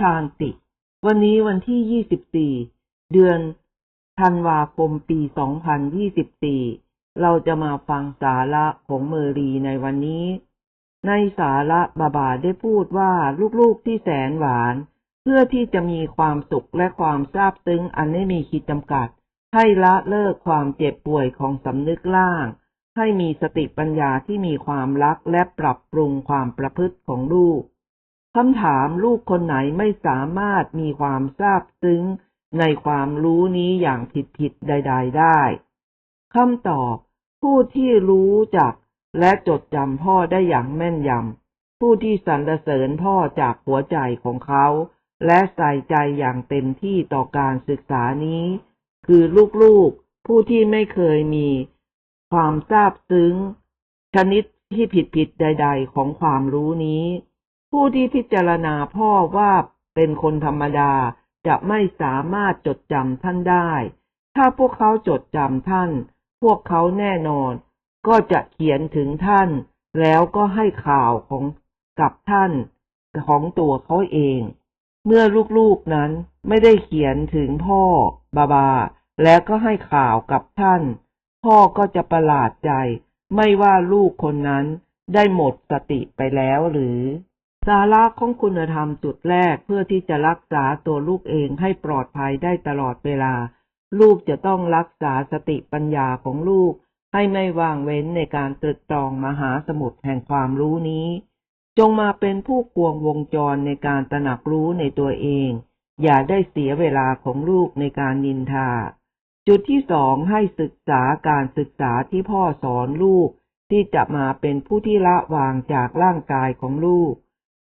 ชานติ วันนี้วันที่ 24 เดือนธันวาคมปี 2024 เราจะมาฟังสาระของเมอรีในวันนี้ ในสาระบาบาได้พูดว่าลูกๆที่แสนหวาน เพื่อที่จะมีความสุขและความซาบซึ้งอันไม่มีขีดจำกัด ให้ละเลิกความเจ็บป่วยของสำนึกล่าง ให้มีสติปัญญาที่มีความรักและปรับปรุงความประพฤติของลูก คำถามลูกคนไหนไม่สามารถมีความซาบซึ้งในความรู้นี้อย่างผิดๆใด ๆ ได้คำตอบ ผู้ที่รู้จักและจดจำพ่อได้อย่างแม่นยำผู้ที่สรรเสริญพ่อจากหัวใจของเขา และใส่ใจอย่างเต็มที่ต่อการศึกษานี้ คือลูกๆ ผู้ที่ไม่เคยมี ความซาบซึ้ง ชนิดที่ผิดๆใด ๆ ของความรู้นี้ ผู้ที่พิจารณาพ่อว่าเป็นคนธรรมดาจะไม่สามารถจดจำท่านได้ ถ้าพวกเขาจดจำท่าน พวกเขาแน่นอน ก็จะเขียนถึงท่าน แล้วก็ให้ข่าวของกับท่านของตัวเขาเอง เมื่อลูกๆนั้นไม่ได้เขียนถึงพ่อบาบา แล้วก็ให้ข่าวกับท่าน พ่อก็จะประหลาดใจ ไม่ว่าลูกคนนั้นได้หมดสติไปแล้วหรือ สาระของคุณธรรมจุดแรกเพื่อที่จะรักษาตัวลูกเองให้ปลอดภัยได้ตลอดเวลา ลูกจะต้องรักษาสติปัญญาของลูก ให้ไม่ว่างเว้นในการตรึกตรองมหาสมุทรแห่งความรู้นี้ จงมาเป็นผู้ควงวงจรในการตระหนักรู้ในตัวเอง อย่าได้เสียเวลาของลูกในการนินทา จุดที่สองให้ศึกษาการศึกษาที่พ่อสอนลูก ที่จะมาเป็นผู้ที่ละวางจากร่างกายของลูก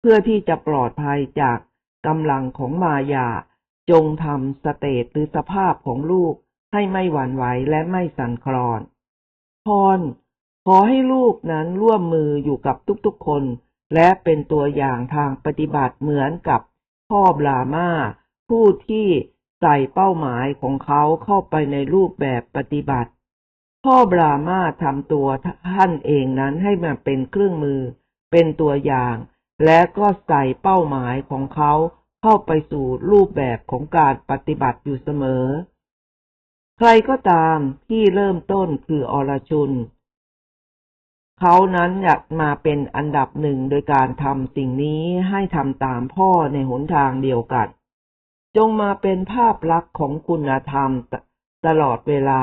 เพื่อที่จะปลอดภัยจากกำลังของมายา จงทำสเตตหรือสภาพของลูกให้ไม่หวั่นไหวและไม่สั่นคลอนพรขอให้ลูกนั้นร่วมมืออยู่กับทุกๆคน และเป็นตัวอย่างทางปฏิบัติเหมือนกับพ่อบลามาผู้ที่ใส่เป้าหมายของเขาเข้าไปในรูปแบบปฏิบัติ พ่อบรามาทำตัวท่านเองนั้นให้มาเป็นเครื่องมือ เป็นตัวอย่าง และก็ใส่เป้าหมายของเขาเข้าไปสู่รูปแบบของการปฏิบัติอยู่เสมอ ใครก็ตามที่เริ่มต้นคืออรชุน เขานั้นอยากมาเป็นอันดับหนึ่งโดยการทำสิ่งนี้ให้ทำตามพ่อในหนทางเดียวกัน จงมาเป็นภาพลักษณ์ของคุณธรรมตลอดเวลา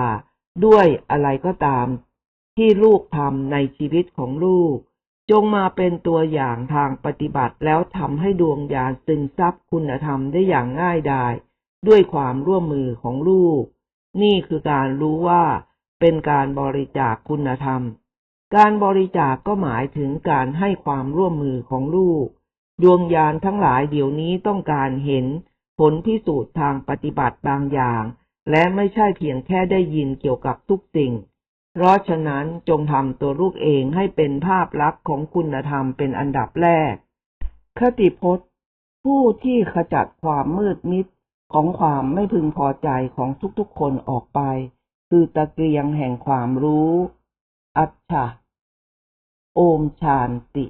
ด้วยอะไรก็ตามที่ลูกทำในชีวิตของลูก จงมาเป็นตัวอย่างทางปฏิบัติแล้วทำให้ดวงญาณซึมซับคุณธรรมได้อย่างง่ายดาย ด้วยความร่วมมือของลูก นี่คือการรู้ว่าเป็นการบริจาคคุณธรรม การบริจาคกก็หมายถึงการให้ความร่วมมือของลูก ดวงญาณทั้งหลายเดี๋ยวนี้ต้องการเห็นผลพิสูจน์ทางปฏิบัติบางอย่าง และไม่ใช่เพียงแค่ได้ยินเกี่ยวกับทุกสิ่ง เพราะฉะนั้นจงทำตัวลูกเองให้เป็นภาพลักษณ์ของคุณธรรมเป็นอันดับแรก คติพจน์ ผู้ที่ขจัดความมืดมิดของความไม่พึงพอใจของทุกๆคนออกไป คือตะเกียงแห่งความรู้ อัจฉะโอมชานติ